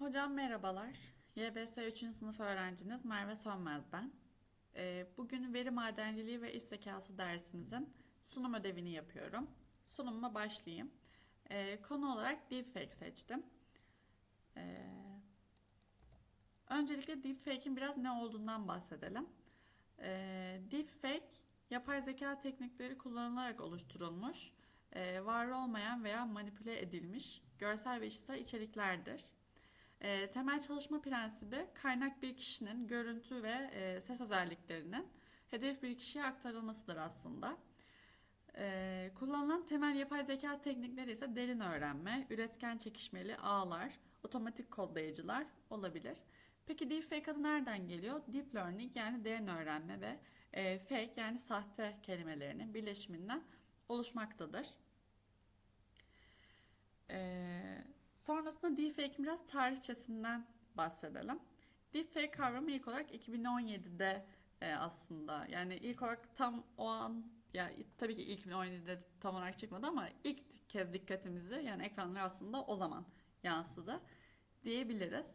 Hocam merhabalar. YBS 3. sınıf öğrenciniz Merve Sönmez ben. Ee, Bugün veri madenciliği ve iş zekası dersimizin sunum ödevini yapıyorum. Sunumuma başlayayım. Ee, Konu olarak deepfake seçtim. Ee, Öncelikle deepfake'in biraz ne olduğundan bahsedelim. Ee, Deepfake, yapay zeka teknikleri kullanılarak oluşturulmuş, var olmayan veya manipüle edilmiş görsel ve işitsel içeriklerdir. E, temel çalışma prensibi kaynak bir kişinin görüntü ve e, ses özelliklerinin hedef bir kişiye aktarılmasıdır aslında. E, kullanılan temel yapay zeka teknikleri ise derin öğrenme, üretken çekişmeli ağlar, otomatik kodlayıcılar olabilir. Peki deepfake adı nereden geliyor? Deep learning yani derin öğrenme ve e, fake yani sahte kelimelerinin birleşiminden oluşmaktadır. Ee, sonrasında deepfake'in biraz tarihçesinden bahsedelim. Deepfake kavramı ilk olarak 2017'de e, aslında yani ilk olarak tam o an ya tabii ki ilk 2017'de tam olarak çıkmadı ama ilk kez dikkatimizi yani ekranlara aslında o zaman yansıdı diyebiliriz.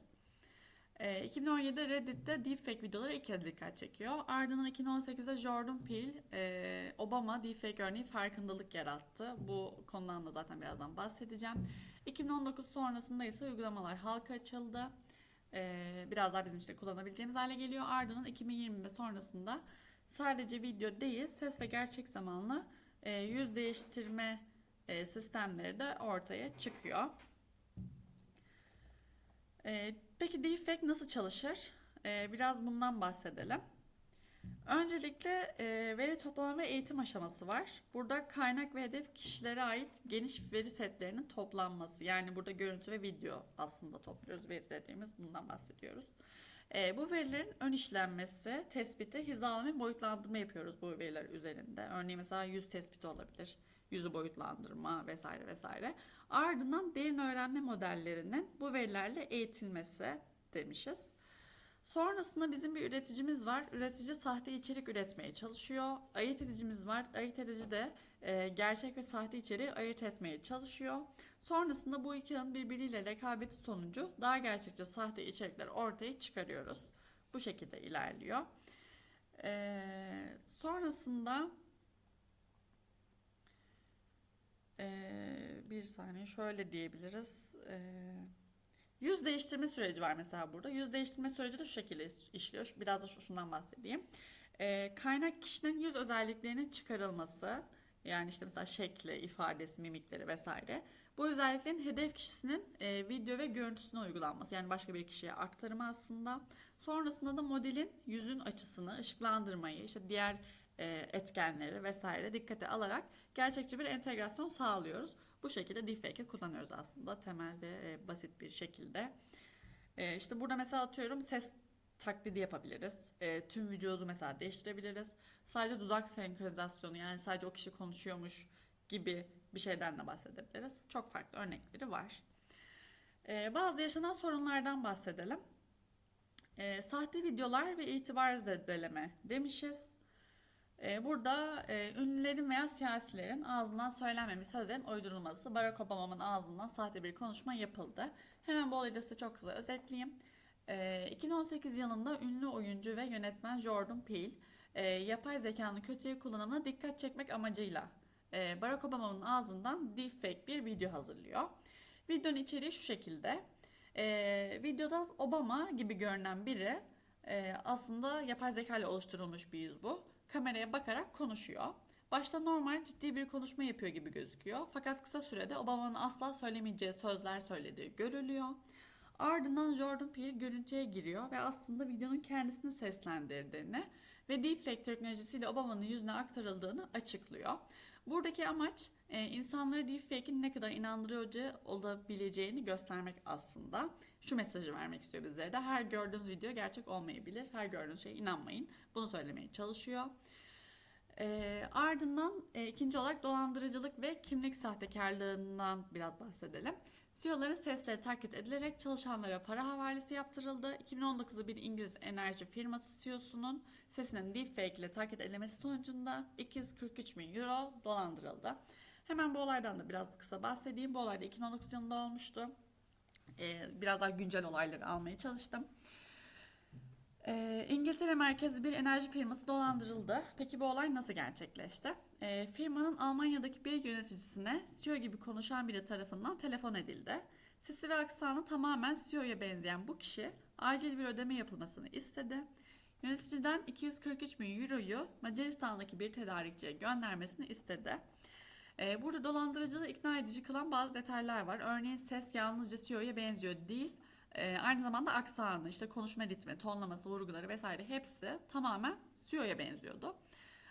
E, 2017'de Reddit'te deepfake videoları ilk kez dikkat çekiyor. Ardından 2018'de Jordan Peele, e, Obama deepfake örneği farkındalık yarattı. Bu konudan da zaten birazdan bahsedeceğim. 2019 sonrasında ise uygulamalar halka açıldı. E, biraz daha bizim işte kullanabileceğimiz hale geliyor. Ardından 2020 ve sonrasında sadece video değil, ses ve gerçek zamanlı e, yüz değiştirme e, sistemleri de ortaya çıkıyor. Ee, peki deepfake nasıl çalışır? Ee, biraz bundan bahsedelim. Öncelikle e, veri toplama ve eğitim aşaması var. Burada kaynak ve hedef kişilere ait geniş veri setlerinin toplanması. Yani burada görüntü ve video aslında topluyoruz. Veri dediğimiz bundan bahsediyoruz. E, bu verilerin ön işlenmesi, tespiti, hizalama ve boyutlandırma yapıyoruz bu veriler üzerinde. Örneğin mesela yüz tespiti olabilir, yüzü boyutlandırma vesaire vesaire. Ardından derin öğrenme modellerinin bu verilerle eğitilmesi demişiz. Sonrasında bizim bir üreticimiz var. Üretici sahte içerik üretmeye çalışıyor. Ayırt edicimiz var. Ayırt edici de e, gerçek ve sahte içeriği ayırt etmeye çalışıyor. Sonrasında bu iki yanın birbiriyle rekabeti sonucu daha gerçekçi sahte içerikler ortaya çıkarıyoruz. Bu şekilde ilerliyor. E, sonrasında e, bir saniye şöyle diyebiliriz. Eee Yüz değiştirme süreci var mesela burada. Yüz değiştirme süreci de şu şekilde işliyor. Biraz da şundan bahsedeyim. Ee, kaynak kişinin yüz özelliklerinin çıkarılması. Yani işte mesela şekli, ifadesi, mimikleri vesaire. Bu özelliklerin hedef kişisinin e, video ve görüntüsüne uygulanması. Yani başka bir kişiye aktarımı aslında. Sonrasında da modelin yüzün açısını, ışıklandırmayı, işte diğer e, etkenleri vesaire dikkate alarak gerçekçi bir entegrasyon sağlıyoruz. Bu şekilde deepfake'i kullanıyoruz aslında temel ve e, basit bir şekilde. E, işte burada mesela atıyorum ses taklidi yapabiliriz. E, tüm vücudu mesela değiştirebiliriz. Sadece dudak senkronizasyonu yani sadece o kişi konuşuyormuş gibi bir şeyden de bahsedebiliriz. Çok farklı örnekleri var. E, bazı yaşanan sorunlardan bahsedelim. E, sahte videolar ve itibar zedeleme demişiz. Ee, burada e, ünlülerin veya siyasilerin ağzından söylenmemiş sözlerin uydurulması, Barack Obama'nın ağzından sahte bir konuşma yapıldı. Hemen bu olayı da size çok kısa özetleyeyim. 2018 ee, yılında ünlü oyuncu ve yönetmen Jordan Peele, e, yapay zekanın kötüye kullanımına dikkat çekmek amacıyla e, Barack Obama'nın ağzından deepfake bir video hazırlıyor. Videonun içeriği şu şekilde. Videoda Obama gibi görünen biri aslında yapay zeka ile oluşturulmuş bir yüz bu kameraya bakarak konuşuyor. Başta normal ciddi bir konuşma yapıyor gibi gözüküyor. Fakat kısa sürede Obama'nın asla söylemeyeceği sözler söylediği görülüyor. Ardından Jordan Peele görüntüye giriyor ve aslında videonun kendisini seslendirdiğini ve deepfake teknolojisiyle Obama'nın yüzüne aktarıldığını açıklıyor. Buradaki amaç e, insanları deepfake'in ne kadar inandırıcı olabileceğini göstermek aslında. Şu mesajı vermek istiyor bizlere de. Her gördüğünüz video gerçek olmayabilir. Her gördüğünüz şeye inanmayın. Bunu söylemeye çalışıyor. E, ardından e, ikinci olarak dolandırıcılık ve kimlik sahtekarlığından biraz bahsedelim. CEO'ların sesleri taklit edilerek çalışanlara para havalesi yaptırıldı. 2019'da bir İngiliz enerji firması CEO'sunun sesinin deepfake ile taklit edilmesi sonucunda 243 bin euro dolandırıldı. Hemen bu olaydan da biraz kısa bahsedeyim. Bu olay da 2019 yılında olmuştu. Ee, biraz daha güncel olayları almaya çalıştım. Ee, İngiltere merkezli bir enerji firması dolandırıldı. Peki bu olay nasıl gerçekleşti? Ee, firmanın Almanya'daki bir yöneticisine CEO gibi konuşan biri tarafından telefon edildi. Sesi ve aksanı tamamen CEO'ya benzeyen bu kişi acil bir ödeme yapılmasını istedi. Yöneticiden 243 bin euroyu Macaristan'daki bir tedarikçiye göndermesini istedi. Ee, burada dolandırıcılığı ikna edici kılan bazı detaylar var. Örneğin ses yalnızca CEO'ya benziyor değil, ee, aynı zamanda aksanı, işte konuşma ritmi, tonlaması, vurguları vesaire hepsi tamamen CEO'ya benziyordu.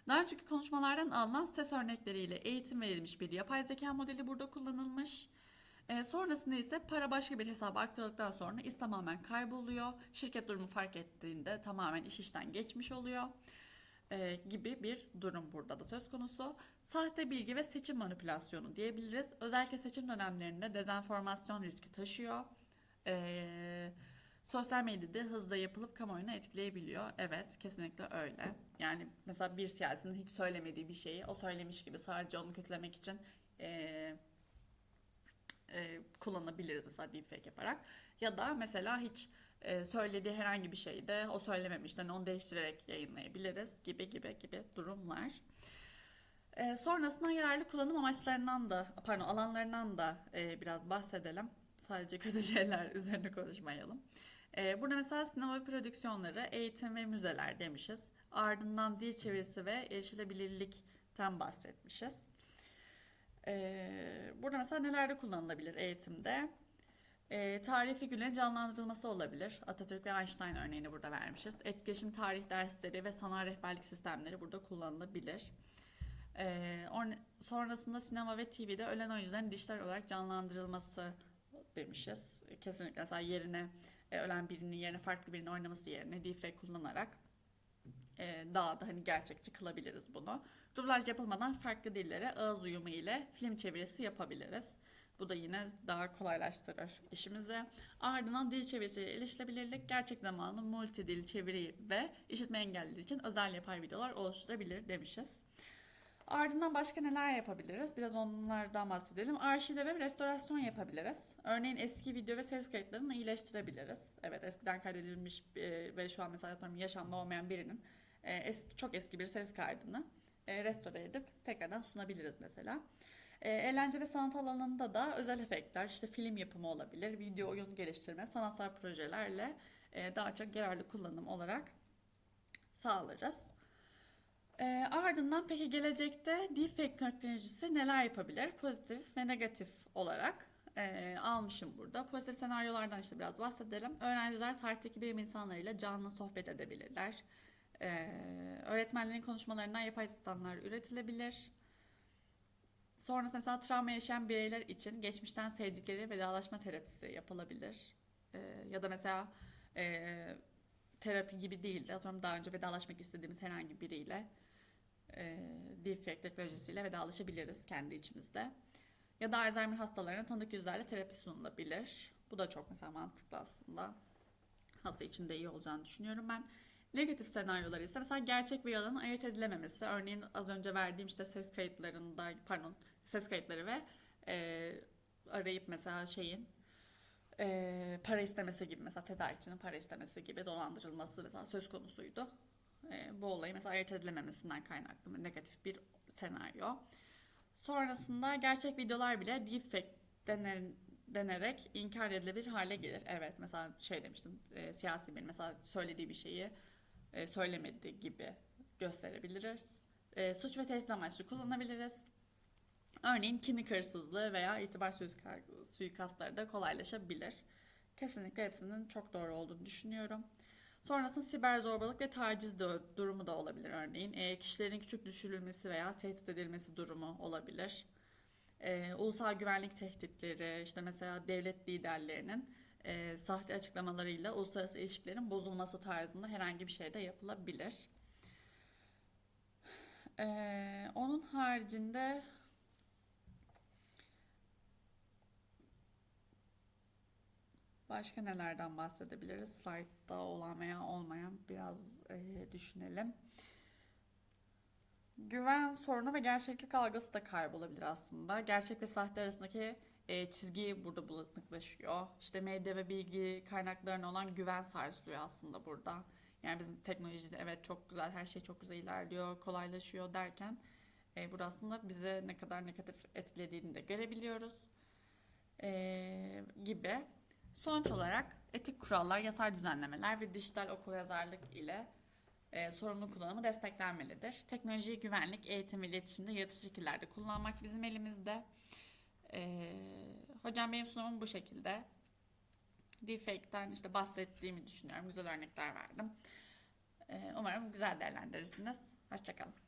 Daha önceki konuşmalardan alınan ses örnekleriyle eğitim verilmiş bir yapay zeka modeli burada kullanılmış. Ee, sonrasında ise para başka bir hesaba aktarıldıktan sonra iş tamamen kayboluyor. Şirket durumu fark ettiğinde tamamen iş işten geçmiş oluyor. Ee, gibi bir durum burada da söz konusu. Sahte bilgi ve seçim manipülasyonu diyebiliriz. Özellikle seçim dönemlerinde dezenformasyon riski taşıyor. Ee, sosyal medyada hızla yapılıp kamuoyunu etkileyebiliyor. Evet, kesinlikle öyle. Yani mesela bir siyasinin hiç söylemediği bir şeyi o söylemiş gibi sadece onu kötülemek için ee, e, kullanabiliriz mesela deepfake yaparak. Ya da mesela hiç e, söylediği herhangi bir şeyi de o söylememişten onu değiştirerek yayınlayabiliriz gibi gibi gibi durumlar. E, sonrasında yararlı kullanım amaçlarından da pardon alanlarından da e, biraz bahsedelim. Sadece kötü şeyler üzerine konuşmayalım. Burada mesela sinema prodüksiyonları, eğitim ve müzeler demişiz. Ardından dil çevirisi ve erişilebilirlikten bahsetmişiz. Burada mesela nelerde kullanılabilir eğitimde? Ee, tarih figürlerin canlandırılması olabilir. Atatürk ve Einstein örneğini burada vermişiz. Etkileşim tarih dersleri ve sanal rehberlik sistemleri burada kullanılabilir. Or- sonrasında sinema ve TV'de ölen oyuncuların dijital olarak canlandırılması demişiz. Kesinlikle mesela yerine e, ölen birinin yerine farklı birinin oynaması yerine deepfake kullanarak e, daha da hani gerçekçi kılabiliriz bunu. Dublaj yapılmadan farklı dillere ağız uyumu ile film çevirisi yapabiliriz. Bu da yine daha kolaylaştırır işimizi. Ardından dil çevirisiyle erişilebilirlik, gerçek zamanlı multidil çeviri ve işitme engellileri için özel yapay videolar oluşturabilir demişiz. Ardından başka neler yapabiliriz? Biraz onlardan bahsedelim. Arşivle ve restorasyon yapabiliriz. Örneğin eski video ve ses kayıtlarını iyileştirebiliriz. Evet eskiden kaydedilmiş e, ve şu an mesela yaşamda olmayan birinin e, eski, çok eski bir ses kaydını e, restore edip tekrardan sunabiliriz mesela. E, eğlence ve sanat alanında da özel efektler, işte film yapımı olabilir, video oyun geliştirme, sanatsal projelerle e, daha çok yararlı kullanım olarak sağlarız. E, ardından peki gelecekte deepfake teknolojisi neler yapabilir? Pozitif ve negatif olarak e, almışım burada. Pozitif senaryolardan işte biraz bahsedelim. Öğrenciler tarihteki bilim insanlarıyla canlı sohbet edebilirler. Ee, öğretmenlerin konuşmalarından yapay asistanlar üretilebilir. Sonrasında mesela travma yaşayan bireyler için geçmişten sevdikleri vedalaşma terapisi yapılabilir. Ee, ya da mesela e, terapi gibi değil de atıyorum daha önce vedalaşmak istediğimiz herhangi biriyle e, deepfake teknolojisiyle vedalaşabiliriz kendi içimizde. Ya da Alzheimer hastalarına tanıdık yüzlerle terapi sunulabilir. Bu da çok mesela mantıklı aslında. Hasta için de iyi olacağını düşünüyorum ben. Negatif senaryolar ise mesela gerçek ve yalanın ayırt edilememesi. Örneğin az önce verdiğim işte ses kayıtlarında pardon ses kayıtları ve e, arayıp mesela şeyin e, para istemesi gibi mesela tedarikçinin para istemesi gibi dolandırılması mesela söz konusuydu. E, bu olayı mesela ayırt edilememesinden kaynaklı negatif bir senaryo. Sonrasında gerçek videolar bile deepfake dener, denerek inkar edilebilir hale gelir. Evet mesela şey demiştim e, siyasi bir mesela söylediği bir şeyi e, söylemedi gibi gösterebiliriz. E, suç ve tehdit amaçlı kullanabiliriz. Örneğin kimlik hırsızlığı veya itibar suika- suikastları da kolaylaşabilir. Kesinlikle hepsinin çok doğru olduğunu düşünüyorum. Sonrasında siber zorbalık ve taciz de, durumu da olabilir örneğin. E, kişilerin küçük düşürülmesi veya tehdit edilmesi durumu olabilir. E, ulusal güvenlik tehditleri, işte mesela devlet liderlerinin e, sahte açıklamalarıyla uluslararası ilişkilerin bozulması tarzında herhangi bir şey de yapılabilir. E, onun haricinde başka nelerden bahsedebiliriz? Slide'da olan veya olmayan biraz e, düşünelim. Güven sorunu ve gerçeklik algısı da kaybolabilir aslında. Gerçek ve sahte arasındaki e, çizgi burada bulanıklaşıyor. İşte medya ve bilgi kaynaklarına olan güven sarsılıyor aslında burada. Yani bizim teknolojide evet çok güzel, her şey çok güzel ilerliyor, kolaylaşıyor derken e, burada aslında bize ne kadar negatif etkilediğini de görebiliyoruz e, gibi. Sonuç olarak etik kurallar, yasal düzenlemeler ve dijital okuryazarlık ile e, sorumlu kullanımı desteklenmelidir. Teknolojiyi güvenlik, eğitim ve iletişimde yaratıcı şekillerde kullanmak bizim elimizde. E, hocam benim sunumum bu şekilde. Deepfake'den işte bahsettiğimi düşünüyorum. Güzel örnekler verdim. E, umarım güzel değerlendirirsiniz. Hoşçakalın.